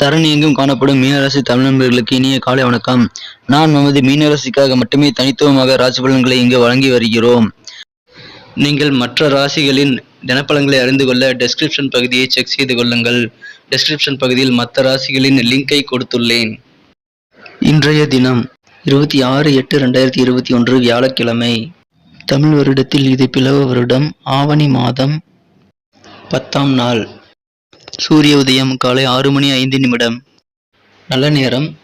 தரணி எங்கும் காணப்படும் மீனராசி தமிழர்களுக்கு இனிய காலை வணக்கம். நான் நமது மீனராசிக்காக மட்டுமே தனித்துவமாக ராசி பலன்களை இங்கு வழங்கி வருகிறோம். நீங்கள் மற்ற ராசிகளின் தினப்பலன்களை அறிந்து கொள்ள டெஸ்கிரிப்ஷன் பகுதியை செக் செய்து கொள்ளுங்கள். டெஸ்கிரிப்ஷன் பகுதியில் மற்ற ராசிகளின் லிங்கை கொடுத்துள்ளேன். இன்றைய தினம் இருபத்தி ஆறு எட்டு ரெண்டாயிரத்தி இருபத்தி ஒன்று வியாழக்கிழமை. தமிழ் வருடத்தில் இது பிளவ வருடம். ஆவணி மாதம் பத்தாம் நாள். சூரிய உதயம் காலை ஆறு மணி ஐந்து நிமிடம். நல்ல நேரம்.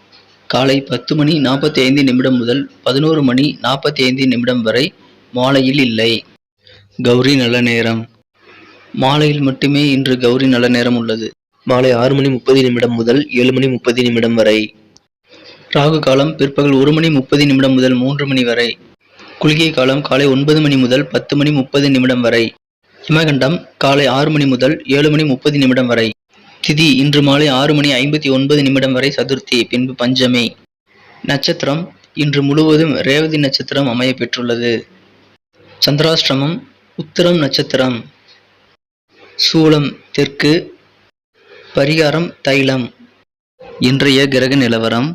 காலை பத்து மணி நாற்பத்தி ஐந்து நிமிடம் முதல் பதினோரு மணி நாற்பத்தி ஐந்து நிமிடம் வரை மாலையில் இல்லை. கௌரி நல்ல நேரம். மாலையில் மட்டுமே இன்று கௌரி நல்ல நேரம் உள்ளது. மாலை ஆறு மணி முப்பது நிமிடம் முதல் ஏழு மணி முப்பது நிமிடம் வரை. ராகு காலம் பிற்பகல் ஒரு மணி முப்பது நிமிடம் முதல் மூன்று மணி வரை. குளிகை காலம் காலை ஒன்பது மணி முதல் பத்து மணி முப்பது நிமிடம் வரை. இமகண்டம் காலை ஆறு மணி முதல் ஏழு மணி முப்பது நிமிடம் வரை. திதி இன்று மாலை ஆறு மணி ஐம்பத்தி ஒன்பது நிமிடம் வரை சதுர்த்தி பின்பு பஞ்சமி. நட்சத்திரம் இன்று முழுவதும் ரேவதி நட்சத்திரம் அமைய பெற்றுள்ளது. சந்திராஷ்டிரமம் உத்திரம் நட்சத்திரம். சூலம் தெற்கு. பரிகாரம் தைலம். இன்றைய கிரக நிலவரம்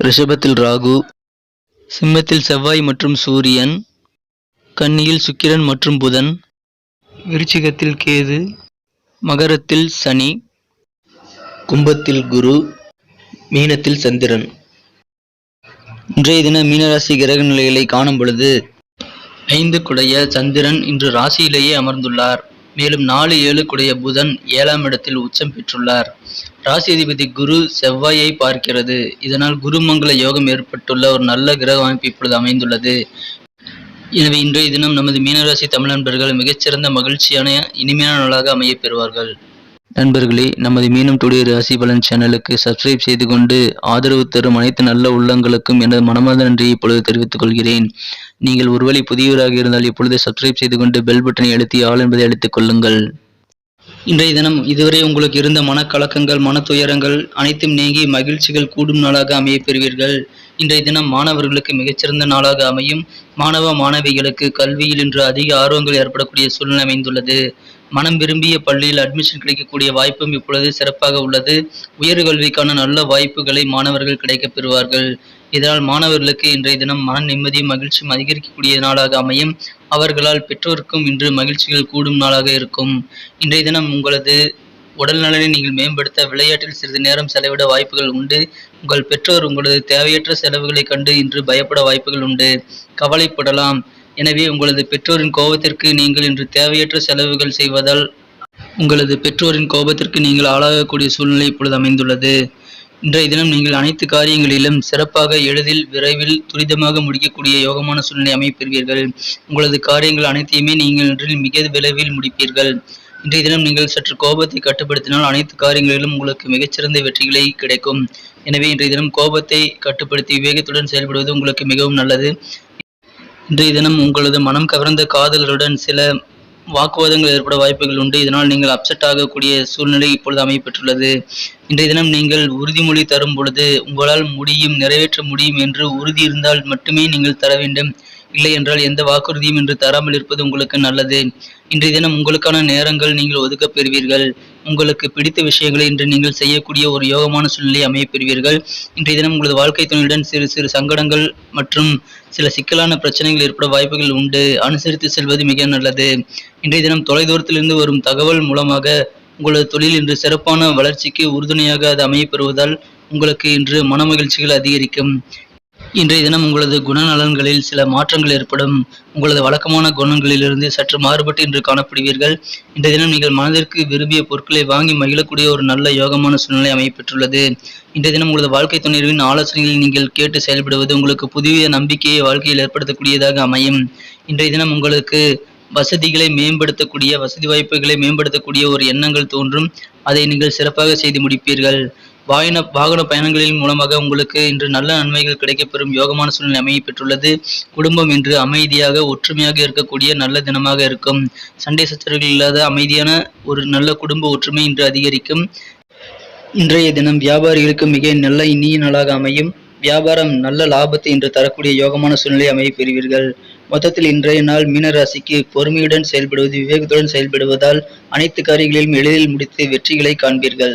ரிஷபத்தில் ராகு சிம்மத்தில் செவ்வாய் மற்றும் சூரியன் கன்னியில் சுக்கிரன் மற்றும் புதன் விருச்சிகத்தில் கேது மகரத்தில் சனி கும்பத்தில் குரு மீனத்தில் சந்திரன். இன்றைய தின மீனராசி கிரக நிலைகளை காணும் பொழுது ஐந்து குடைய சந்திரன் இன்று ராசியிலேயே அமர்ந்துள்ளார். மேலும் நாலு ஏழு குடைய புதன் ஏழாம் இடத்தில் உச்சம் பெற்றுள்ளார். ராசி அதிபதி குரு செவ்வாயை பார்க்கிறது. இதனால் குருமங்கல யோகம் ஏற்பட்டுள்ள ஒரு நல்ல கிரக அமைப்பு இப்பொழுது அமைந்துள்ளது. எனவே இன்றைய தினம் நமது மீனராசி தமிழ் நண்பர்கள் மிகச்சிறந்த மகிழ்ச்சியான இனிமையான நாளாக அமையப் பெறுவார்கள். நண்பர்களே நமது மீனம் டுடே ராசி பலன் சேனலுக்கு சப்ஸ்கிரைப் செய்து கொண்டு ஆதரவு தரும் அனைத்து நல்ல உள்ளங்களுக்கும் எனது மனமார்ந்த நன்றியை இப்பொழுது தெரிவித்துக் கொள்கிறேன். நீங்கள் ஒருவேளை புதியவராக இருந்தால் இப்பொழுது சப்ஸ்கிரைப் செய்து கொண்டு பெல் பட்டனை அழுத்தி ஆள் என்பதை அழுத்திக் கொள்ளுங்கள். இன்றைய தினம் இதுவரை உங்களுக்கு இருந்த மனக்கலக்கங்கள் மன துயரங்கள் அனைத்தும் நீங்கி மகிழ்ச்சிகள் கூடும் நாளாக அமைய பெறுவீர்கள். இன்றைய தினம் மாணவர்களுக்கு மிகச்சிறந்த நாளாக அமையும். மாணவ மாணவிகளுக்கு கல்வியில் இன்று அதிக ஆர்வங்கள் ஏற்படக்கூடிய சூழ்நிலை அமைந்துள்ளது. மனம் விரும்பிய பள்ளியில் அட்மிஷன் கிடைக்கக்கூடிய வாய்ப்பும் இப்பொழுது சிறப்பாக உள்ளது. உயர்கல்விக்கான நல்ல வாய்ப்புகளை மாணவர்கள் கிடைக்கப் பெறுவார்கள். இதனால் மாணவர்களுக்கு இன்றைய தினம் மன நிம்மதியும் மகிழ்ச்சியும் அதிகரிக்கக்கூடிய நாளாக அமையும். அவர்களால் பெற்றோருக்கும் இன்று மகிழ்ச்சிகள் கூடும் நாளாக இருக்கும். இன்றைய தினம் உங்களது உடல் நலனை நீங்கள் மேம்படுத்த விளையாட்டில் சிறிது நேரம் செலவிட வாய்ப்புகள் உண்டு. உங்கள் பெற்றோர் உங்களது தேவையற்ற செலவுகளை கண்டு இன்று பயப்பட வாய்ப்புகள் உண்டு. கவலைப்படலாம். எனவே உங்களது பெற்றோரின் கோபத்திற்கு நீங்கள் இன்று தேவையற்ற செலவுகள் செய்வதால் உங்களது பெற்றோரின் கோபத்திற்கு நீங்கள் ஆளாகக்கூடிய சூழ்நிலை இப்பொழுது அமைந்துள்ளது. இன்றைய தினம் நீங்கள் அனைத்து காரியங்களிலும் சிறப்பாக எளிதில் விரைவில் துரிதமாக முடிக்கக்கூடிய யோகமான சூழ்நிலை அமைப்பீர்கள். உங்களது காரியங்கள் அனைத்தையுமே நீங்கள் இன்று மிக விரைவில் முடிப்பீர்கள். இன்றைய தினம் நீங்கள் சற்று கோபத்தை கட்டுப்படுத்தினால் அனைத்து காரியங்களிலும் உங்களுக்கு மிகச்சிறந்த வெற்றிகளை கிடைக்கும். எனவே இன்றைய தினம் கோபத்தை கட்டுப்படுத்தி விவேகத்துடன் செயல்படுவது உங்களுக்கு மிகவும் நல்லது. இன்றைய தினம் உங்களது மனம் கவர்ந்த காதலருடன் சில வாக்குவாதங்கள் ஏற்பட வாய்ப்புகள் உண்டு. இதனால் நீங்கள் அப்செட் ஆகக்கூடிய சூழ்நிலை இப்பொழுது அமையப்பெற்றுள்ளது. இன்றைய தினம் நீங்கள் உறுதிமொழி தரும் பொழுது உங்களால் முடியும் நிறைவேற்ற முடியும் என்று உறுதி இருந்தால் மட்டுமே நீங்கள் தர வேண்டும். இல்லை என்றால் எந்த வாக்குறுதியும் இன்று தராமல் இருப்பது உங்களுக்கு நல்லது. இன்றைய தினம் உங்களுக்கான நேரங்கள் நீங்கள் ஒதுக்கப் பெறுவீர்கள். உங்களுக்கு பிடித்த விஷயங்களை இன்று நீங்கள் செய்யக்கூடிய ஒரு யோகமான சூழ்நிலை அமையப்பெறுவீர்கள். இன்றைய தினம் உங்களது வாழ்க்கை துணையுடன் சிறு சிறு சங்கடங்கள் மற்றும் சில சிக்கலான பிரச்சனைகள் ஏற்பட வாய்ப்புகள் உண்டு. அனுசரித்து செல்வது மிக நல்லது. இன்றைய தினம் தொலைதூரத்திலிருந்து வரும் தகவல் மூலமாக உங்களது தொழில் இன்று சிறப்பான வளர்ச்சிக்கு உறுதுணையாக அது அமைய பெறுவதால் உங்களுக்கு இன்று மனமகிழ்ச்சிகள் அதிகரிக்கும். இன்றைய தினம் உங்களது குணநலன்களில் சில மாற்றங்கள் ஏற்படும். உங்களது வழக்கமான குணங்களிலிருந்து சற்று மாறுபட்டு இன்று காணப்படுவீர்கள். இன்றைய தினம் நீங்கள் மனதிற்கு விரும்பிய பொருட்களை வாங்கி மகிழக்கூடிய ஒரு நல்ல யோகமான சூழ்நிலை அமையப்பெற்றுள்ளது. இன்றைய தினம் உங்களது வாழ்க்கை துணைவின் ஆலோசனைகளை நீங்கள் கேட்டு செயல்படுவது உங்களுக்கு புதிய நம்பிக்கையை வாழ்க்கையில் ஏற்படுத்தக்கூடியதாக அமையும். இன்றைய தினம் உங்களுக்கு வசதிகளை மேம்படுத்தக்கூடிய வசதி வாய்ப்புகளை மேம்படுத்தக்கூடிய ஒரு எண்ணங்கள் தோன்றும். அதை நீங்கள் சிறப்பாக செய்து முடிப்பீர்கள். வாகன வாகன பயணங்களின் மூலமாக உங்களுக்கு இன்று நல்ல நன்மைகள் கிடைக்கப்பெறும் யோகமான சூழ்நிலை அமைய பெற்றுள்ளது. குடும்பம் இன்று அமைதியாக ஒற்றுமையாக இருக்கக்கூடிய நல்ல தினமாக இருக்கும். சண்டை சச்சரவுகள் இல்லாத அமைதியான ஒரு நல்ல குடும்ப ஒற்றுமை இன்று அதிகரிக்கும். இன்றைய தினம் வியாபாரிகளுக்கு மிக நல்ல இனிய நாளாக அமையும். வியாபாரம் நல்ல லாபத்தை இன்று தரக்கூடிய யோகமான சூழ்நிலை அமைய பெறுவீர்கள். மொத்தத்தில் இன்றைய நாள் மீனராசிக்கு பொறுமையுடன் செயல்படுவது விவேகத்துடன் செயல்படுவதால் அனைத்து காரியங்களிலும் எளிதில் முடித்து வெற்றிகளை காண்பீர்கள்.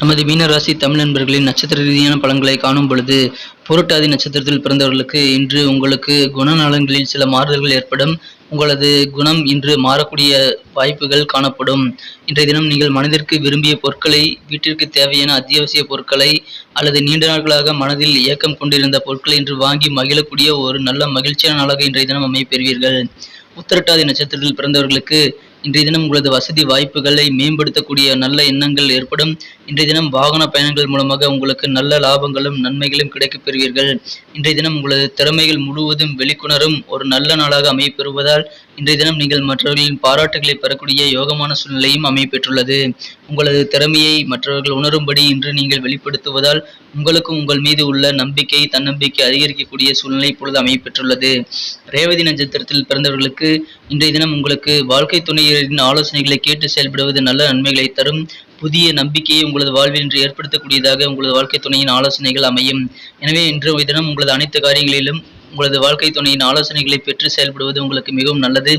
நமது மீனராசி தமிழ் நண்பர்களின் நட்சத்திர ரீதியான பலன்களை காணும் பொழுது புரட்டாதி நட்சத்திரத்தில் பிறந்தவர்களுக்கு இன்று உங்களுக்கு குணநலன்களில் சில மாறுதல்கள் ஏற்படும். உங்களது குணம் இன்று மாறக்கூடிய வாய்ப்புகள் காணப்படும். இன்றைய தினம் நீங்கள் மனதிற்கு விரும்பிய பொருட்களை வீட்டிற்கு தேவையான அத்தியாவசிய பொருட்களை அல்லது நீண்ட நாட்களாக மனதில் ஏக்கம் கொண்டிருந்த பொருட்களை இன்று வாங்கி மகிழக்கூடிய ஒரு நல்ல மகிழ்ச்சியான நாளாக இன்றைய தினம் அமைய பெறுவீர்கள். உத்திரட்டாதி நட்சத்திரத்தில் பிறந்தவர்களுக்கு இன்றைய தினம் உங்களது வசதி வாய்ப்புகளை மேம்படுத்தக்கூடிய நல்ல எண்ணங்கள் ஏற்படும். இன்றைய தினம் வாகன பயணங்கள் மூலமாக உங்களுக்கு நல்ல லாபங்களும் நன்மைகளும் கிடைக்கப் பெறுவீர்கள். இன்றைய தினம் உங்களது திறமைகள் முழுவதும் வெளிக்கொணரும் ஒரு நல்ல நாளாக அமையப்பெறுவதால் இன்றைய தினம் நீங்கள் மற்றவர்களின் பாராட்டுகளை பெறக்கூடிய யோகமான சூழ்நிலையும் அமைப்பெற்றுள்ளது உங்களது திறமையை மற்றவர்கள் உணரும்படி இன்று நீங்கள் வெளிப்படுத்துவதால் உங்களுக்கும் உங்கள் மீது உள்ள நம்பிக்கை தன்னம்பிக்கை அதிகரிக்கக்கூடிய சூழ்நிலை இப்பொழுது அமையப்பெற்றுள்ளது. ரேவதி நட்சத்திரத்தில் பிறந்தவர்களுக்கு இன்றைய தினம் உங்களுக்கு வாழ்க்கை துணையரின் ஆலோசனைகளை கேட்டு செயல்படுவது நல்ல நன்மைகளை தரும். புதிய நம்பிக்கையை உங்களது வாழ்வில் இன்று ஏற்படுத்தக்கூடியதாக உங்களது வாழ்க்கை துணையின் ஆலோசனைகள் அமையும். எனவே இன்று தினம் உங்களது அனைத்து காரியங்களிலும் உங்களது வாழ்க்கை துணையின் ஆலோசனைகளை பெற்று செயல்படுவது உங்களுக்கு மிகவும் நல்லது.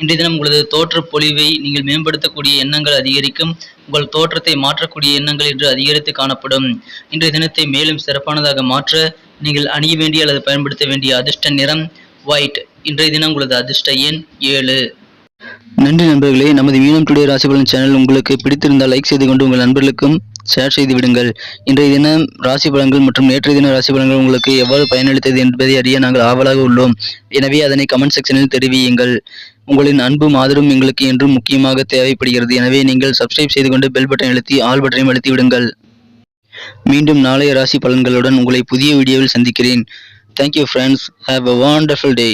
இன்றைய தினம் உங்களது தோற்ற பொலிவை நீங்கள் மேம்படுத்தக்கூடிய எண்ணங்கள் அதிகரிக்கும். உங்கள் தோற்றத்தை மாற்றக்கூடிய எண்ணங்கள் இன்று அதிகரித்து காணப்படும். இன்றைய தினத்தை மேலும் சிறப்பானதாக மாற்ற நீங்கள் அணிய வேண்டிய அல்லது பயன்படுத்த வேண்டிய அதிர்ஷ்ட நிறம் ஒயிட் இன்றைய தினம் உங்களது அதிர்ஷ்ட எண் ஏழு. நன்றி நண்பர்களே நமது மீனம் டுடே ராசிபலன் சேனல் உங்களுக்கு பிடித்திருந்தால் லைக் செய்து கொண்டு உங்கள் நண்பர்களுக்கும் ஷேர் செய்து விடுங்கள். இன்றைய தினம் ராசி பலன்கள் மற்றும் நேற்றைய தின ராசி பலன்கள் உங்களுக்கு எவ்வாறு பயனளித்தது என்பதை அறிய நாங்கள் ஆவலாக உள்ளோம். எனவே அதனை கமெண்ட் செக்ஷனில் தெரிவியுங்கள். உங்களின் அன்பும் ஆதரவும் எங்களுக்கு என்றும் முக்கியமாக தேவைப்படுகிறது. எனவே நீங்கள் சப்ஸ்கிரைப் செய்து கொண்டு பெல் பட்டன் அழுத்தி ஆல் பட்டனையும் அழுத்தி விடுங்கள். மீண்டும் நாளைய ராசி பலன்களுடன் உங்களை புதிய வீடியோவில் சந்திக்கிறேன். Thank you friends have a wonderful day